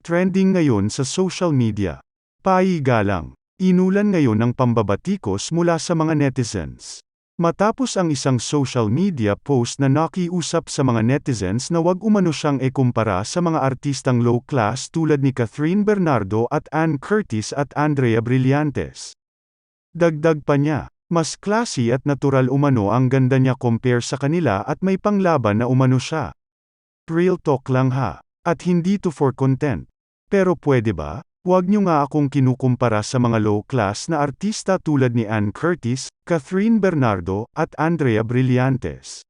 Trending ngayon sa social media. Paigalang. Inulan ngayon ng pambabatikos mula sa mga netizens. Matapos ang isang social media post na nakiusap sa mga netizens na wag umano siyang ekumpara sa mga artistang low class tulad ni Catherine Bernardo at Ann Curtis at Andrea Brillantes. Dagdag pa niya, mas classy at natural umano ang ganda niya compare sa kanila at may panglaban na umano siya. Real talk lang ha. At hindi to for content. Pero pwede ba? Huwag niyo nga akong kinukumpara sa mga low-class na artista tulad ni Ann Curtis, Catherine Bernardo, at Andrea Brillantes.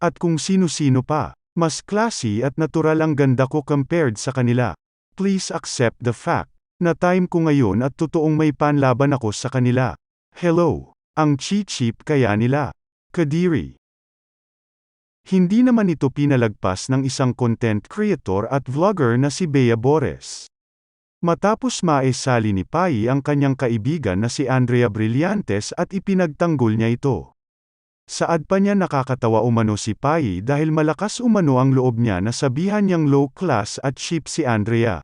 At kung sino-sino pa, mas classy at natural ang ganda ko compared sa kanila. Please accept the fact na time ko ngayon at totoong may panlaban ako sa kanila. Hello, ang cheap-cheap kaya nila. Kadiri. Hindi naman ito pinalagpas ng isang content creator at vlogger na si Bea Bores. Matapos maesali ni Pai ang kanyang kaibigan na si Andrea Brillantes at ipinagtanggol niya ito. Saad pa niya nakakatawa umano si Pai dahil malakas umano ang loob niya na sabihan niyang low class at cheap si Andrea.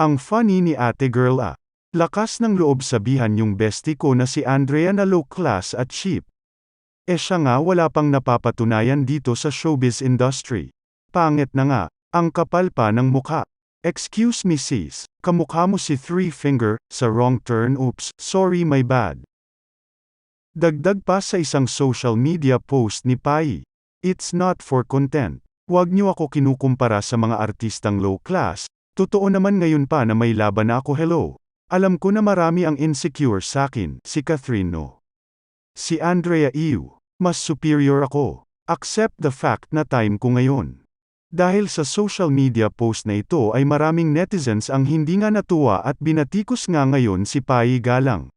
Ang funny ni ate girl ah. Lakas ng loob sabihan yung bestie ko na si Andrea na low class at cheap. Eh siya nga wala pang napapatunayan dito sa showbiz industry. Pangit na nga, ang kapal pa ng mukha. Excuse me sis, kamukha mo si Three Finger, sa wrong turn oops, sorry my bad. Dagdag pa sa isang social media post ni Pai. It's not for content. Huwag niyo ako kinukumpara sa mga artistang low class, totoo naman ngayon pa na may laban na ako hello. Alam ko na marami ang insecure sa akin, si Catherine no. Si Andrea Iu, mas superior ako. Accept the fact na time ko ngayon. Dahil sa social media post na ito ay maraming netizens ang hindi nga natuwa at binatikos nga ngayon si Pai Galang.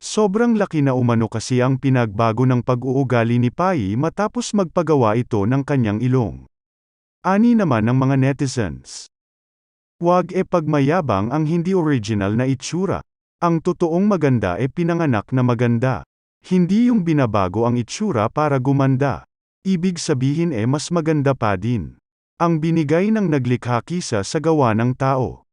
Sobrang laki na umano kasi ang pinagbago ng pag-uugali ni Pai matapos magpagawa ito ng kanyang ilong. Ani naman ng mga netizens. Huwag e pagmayabang ang hindi original na itsura. Ang totoong maganda e pinanganak na maganda. Hindi yung binabago ang itsura para gumanda. Ibig sabihin e mas maganda pa din. Ang binigay ng naglikha kisa sa gawa ng tao.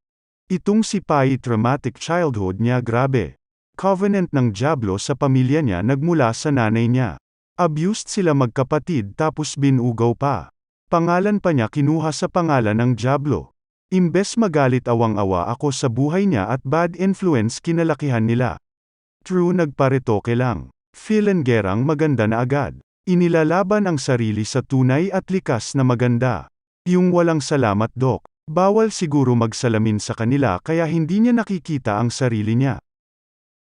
Itong si Pai traumatic childhood niya grabe. Covenant ng Diablo sa pamilya niya nagmula sa nanay niya. Abused sila magkapatid tapos binugaw pa. Pangalan pa niya kinuha sa pangalan ng Diablo. Imbes magalit awang-awa ako sa buhay niya at bad influence kinalakihan nila. True nagparetoke lang. Filengerang maganda na agad. Inilalaban ang sarili sa tunay at likas na maganda. Yung walang salamat dok. Bawal siguro magsalamin sa kanila kaya hindi niya nakikita ang sarili niya.